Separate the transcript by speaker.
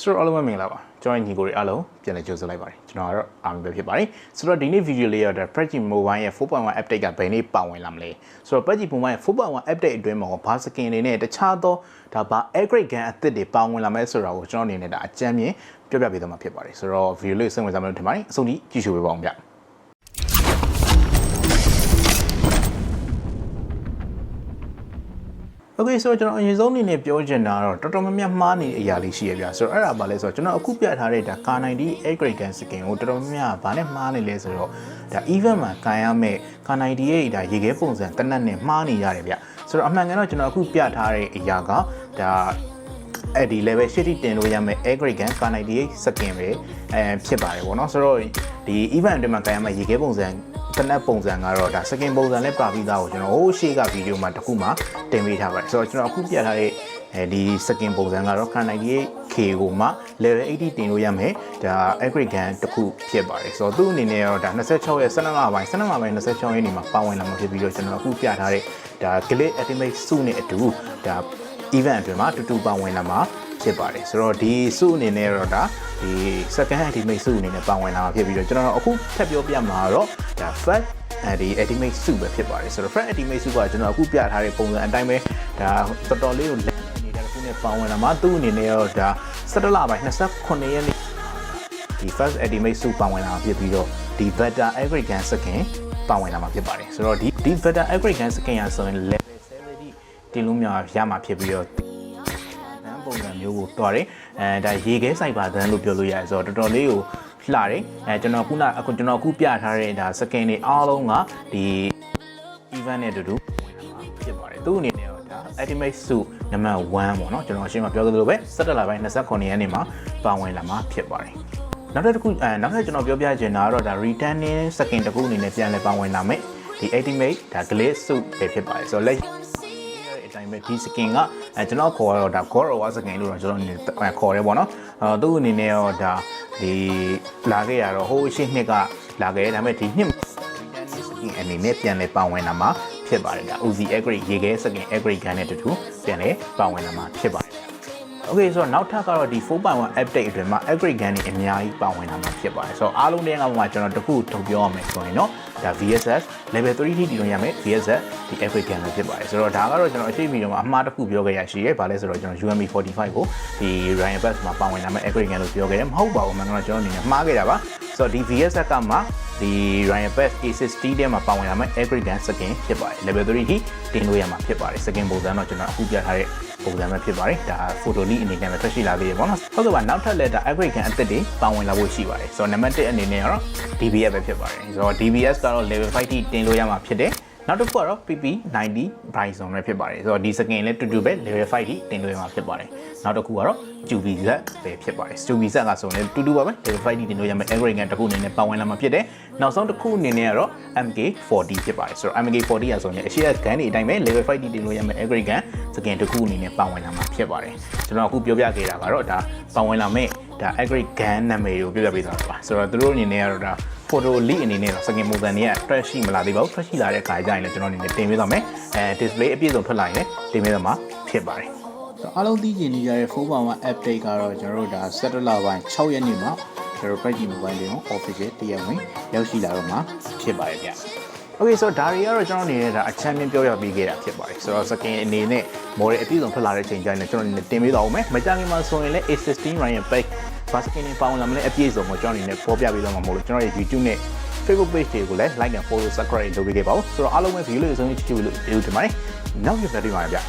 Speaker 1: ဆိုတော့အားလုံးပဲမင်္ဂလာပါကျွန်တော်ညီကိုတွေအားလုံးပြန်လည်ကြိုဆိုလိုက်ပါတယ်ကျွန်တော်ကတော့အာမီပဲဖြစ်ပါတယ်ဆိုတော့ဒီနေ့ဗီဒီယိုလေးရတော့ Prezi Mobile ရဲ့4.1 update ကဘယ်နေ့ပါဝင်လာမလဲဆိုတော့ Prezi Mobile ရဲ့4.1 update အတွင်းမှာဘာစကင်တွေနဲ့တခြားသောဒါဘာ air grade gun အသစ်တွေပါဝင်လာမဲဆိုတာကိုကျွန်တော်အနေနဲ့ဒါအကြမ်းမြင်ပြောပြပေးသွားမှာဖြစ်ပါတယ်ဆိုတော့ဗီဒီယိုလေးစိတ်ဝင်စားမှလို့ထင်ပါတယ်အဆုံးထိကြည့်ရှုပေးပါအောင်ဗျ Okay ဆိုတော့ကျွန်တော်အရင်ဆုံးအနေနဲ့ပြောချင်တာတော့တော်တော်များများမှားနေတဲ့အရာလေးရှိရပြဆိုတော့အဲ့ဒါဘာလဲဆိုတော့ကျွန်တော်အခုပြထားတဲ့ဒါကာ90 8 grade gun skin ကိုတော်တော်များများဗာနဲ့မှားနေလဲဆိုတော့ဒါ event မှာကန်ရမယ့်ကာ90ရဲ့ဒါရေခဲပုံစံတနက်နဲ့မှားနေရတယ်ဗျဆိုတော့အမှန်ကန်တော့ကျွန်တော်အခုပြထားတဲ့အရာကဒါအဲ့ဒီ level 80တင်လို့ရမယ် aggregate gun 98 second ပဲအဲဖြစ်ပါတယ်ဗောနော်ဆိုတော့ဒီ event အတွင်းမှာကြိုင်ရမယ်ရေခဲပုံစံ တနက်ပုံစံကတော့ဒါ second ပုံစံနဲ့ပါပြီးသားကိုကျွန်တော်ဟိုးရှေ့ကဗီဒီယိုမှာတစ်ခုမှတင်ပေးထားပါတယ်ဆိုတော့ကျွန်တော်အခုပြထားတဲ့အဲဒီ second ပုံစံကတော့ K98K ကိုမှ level 80တင်လို့ရမယ်ဒါ aggregate gun တစ်ခုဖြစ်ပါတယ်ဆိုတော့သူ့အနေနဲ့ကတော့ဒါ26ရဲ့12လပိုင်း12လပိုင်း26ရက်နေ့မှာပါဝင်လာမှာဖြစ်ပြီးတော့ကျွန်တော်အခုပြထားတဲ့ဒါ glitch ultimate စုနဲ့အတူဒါ event အတွင်းမှာတူတူပါဝင်လာမှာ ဖြစ်ပါတယ်ဆိုတော့ဒီစုအနေနဲ့တော့ဒါဒီ second ultimate စုအနေနဲ့ပါဝင်လာမှာဖြစ်ပြီးတော့ကျွန်တော်အခုထပ်ပြောပြမှာတော့ဒါ first အဲဒီ ultimate စုပဲဖြစ်ပါတယ်ဆိုတော့ first ultimate စုကကျွန်တော်အခုပြထားတဲ့ပုံစံအတိုင်းပဲဒါတော်တော်လေးကိုလက်နေတဲ့ခုနဲ့ပါဝင်လာမှာသူ့အနေနဲ့တော့ဒါ17လပိုင်း29ရက်နေ့ဒီ first ultimate စုပါဝင်လာမှာဖြစ်ပြီးတော့ဒီ beta aggregate skin ပါဝင်လာမှာဖြစ်ပါတယ်ဆိုတော့ဒီဒီ beta aggregate skin ရဆိုရင် level 70တင်လို့များရမှာဖြစ်ပြီးတော့နန်း ပုံစံမျိုးကိုတွားတယ်အဲဒါရေခဲစိုက်ပါတန်းလို့ပြောလို့ရတယ်ဆိုတော့တော်တော်လေးကိုလှတယ်အဲကျွန်တော်ခုနအခုကျွန်တော်အခုပြထားတဲ့ဒါစကန်တွေအားလုံးကဒီ event နဲ့အတူတူဝင်လာမှာဖြစ်ပါတယ်သူ့အနေနဲ့တော့ဒါ ultimate suit နံပါတ်1ပေါ့နော်ကျွန်တော်ရှင်းမပြောသလိုပဲ17လပိုင်း29ရက်နေ့မှာပါဝင်လာမှာဖြစ်ပါတယ်နောက်တစ်ခုအဲနောက်ထပ်ကျွန်တော်ပြောပြချင်တာကတော့ဒါ returning second တစ်ခုအနေနဲ့ပြန်လည်ပါဝင်လာမယ်ဒီ ultimate ဒါ glaze suit ပဲဖြစ်ပါတယ်ဆိုတော့လက် အတိုင်းပဲဒီ skin ကအဲကျွန်တော်ခေါ်တော့ဒါ god of war skin လို့တော့ကျွန်တော်အနေနဲ့ခေါ်ရဲပေါ့နော်အဲသူ့အနေနဲ့တော့ဒါဒီလာခဲ့ရတော့ဟိုးအရှိနှစ်ကလာခဲ့ဒါပေမဲ့ဒီနှစ် skin အနေနဲ့ပြန်လဲပါဝင်လာမှာဖြစ်ပါတယ်ဒါ Uzi Aggregate ရေခဲ skin Aggregate gun နဲ့တူတူပြန်လဲပါဝင်လာမှာဖြစ်ပါတယ် Okay ဆိုတော့နောက်ထပ်ကတော့ဒီ4.1 update အတွင်းမှာ aggregate gun တွေအများကြီးပါဝင်လာမှာဖြစ်ပါတယ်ဆိုတော့အားလုံးတည်းကမှကျွန်တော်တခုထုတ်ပြောရမယ်ဆိုရင်တော့ဒါ VSS level 3ထိတည်လို့ရမယ် VSS ဒီ aggregate gun ပဲဖြစ်ပါတယ်ဆိုတော့ဒါကတော့ကျွန်တော်အရှိဗီဒီယိုမှာအမှားတစ်ခုပြောခဲ့ရရှိရဲဗာလဲဆိုတော့ကျွန်တော် UMB 45ကိုဒီ Ryan Bass မှာပါဝင်လာမယ့် aggregate gun လို့ပြောခဲ့တယ်မဟုတ်ပါဘူးမှန်ကတော့ကျွန်တော်အနေနဲ့မှားခဲ့တာပါဆိုတော့ဒီ VSS ကမှဒီ Ryan Bass A60 ထဲမှာပါဝင်လာမယ့် aggregate gun skin ဖြစ်ပါတယ် level 3ထိတင်လို့ရမှာဖြစ်ပါတယ် skin ပုံစံတော့ကျွန်တော်အခုပြထားတဲ့ ပုံစံပဲဖြစ်ပါတယ်ဒါ photo leak အနေနဲ့ပဲထွက်ရှိလာသေးတယ်ပေါ့နော်ဟုတ်ကဲ့ပါနောက်ထပ်လည်းဒါ upgrade ခံအသစ်တွေပါဝင်လာဖို့ရှိပါတယ်ဆိုတော့နံပါတ်1အနေနဲ့ကတော့ DBS ပဲဖြစ်ပါတယ်ဆိုတော့ DBS ကတော့ level 5ထိတင်လို့ရမှာဖြစ်တယ် နောက်တစ်ခုကတော့ PP90 Bryson ပဲဖြစ်ပါတယ်ဆိုတော့ဒီ skin လည်းတူတူပဲ level 5ထိတင်လို့ရမှာဖြစ်ပါတယ်နောက်တစ်ခုကတော့ Stubby Z ပဲဖြစ်ပါတယ် Stubby Z ကဆိုရင်တူတူပါပဲ level 5ထိတင်လို့ရမယ့် upgrade ခံတစ်ခုအနေနဲ့ပါဝင်လာမှာဖြစ်တယ်နောက်ဆုံးတစ်ခုအနေနဲ့ကတော့ MK40 ဖြစ်ပါတယ်ဆိုတော့ MK40 ရဆိုရင်အရှိရဂန်တွေအတိုင်းပဲ level 5ထိတင်လို့ရမယ့် upgrade ခံ skin တစ်ခုအနေနဲ့ပါဝင်လာမှာဖြစ်ပါတယ်ကျွန်တော်အခုပြောပြခဲ့တာကတော့ဒါပါဝင်လာမယ့်ဒါ upgrade gun နာမည်ကိုပြောပြပေးသွားတာပါဆိုတော့သူတို့အနေနဲ့ကတော့ဒါ photo leak အနေနဲ့တော့ second ပုံစံတွေက trash ရှိမလာသေးပါဘူး trash ရှိလာတဲ့အခါကျရင်လည်းကျွန်တော်အနေနဲ့တင်ပေးသွားမယ်အဲ display အပြည့်စုံထွက်လာရင်လည်းတင်ပေးသွားမှာဖြစ်ပါတယ်ဆိုအားလုံးသိကျင်နေကြတဲ့4.1 update ကတော့ကျွန်တော်တို့ဒါ17လပိုင်း6ရက်နေ့မှာကျွန်တော် Prezi Mobile တွေ official တရားဝင်ရောက်ရှိလာတော့မှာဖြစ်ပါတယ်ဗျ Okay ဆိုတော့ဒါတွေကတော့ကျွန်တော်အနေနဲ့ဒါအချမ်းမြင်ပြောပြပေးခဲ့တာဖြစ်ပါတယ်ဆိုတော့ second အနေနဲ့ model အပြည့်စုံထွက်လာတဲ့အချိန်ကျရင်ကျွန်တော်အနေနဲ့တင်ပေးတော့အောင်မယ်မကြခင်မှာဆိုရင်လည်း A16 Ryan Pack ဘာစကင်းနဲ့ပေါင်းလာမလဲအပြည့်စုံကိုကျွန်တော်အနေနဲ့ပေါ်ပြပေးတော့မှာမဟုတ်လို့ကျွန်တော်ရဲ့ YouTube နဲ့ Facebook page တွေကိုလည်း like နဲ့ follow subscribe လုပ်ပေးခဲ့ပါဦးဆိုတော့အားလုံးပဲ video လေးအဆုံးချစ်ချစ်လို့ပြုတင်ပါတယ်နောက်ရက်ပြန်တွေ့ပါမယ်ဗျာ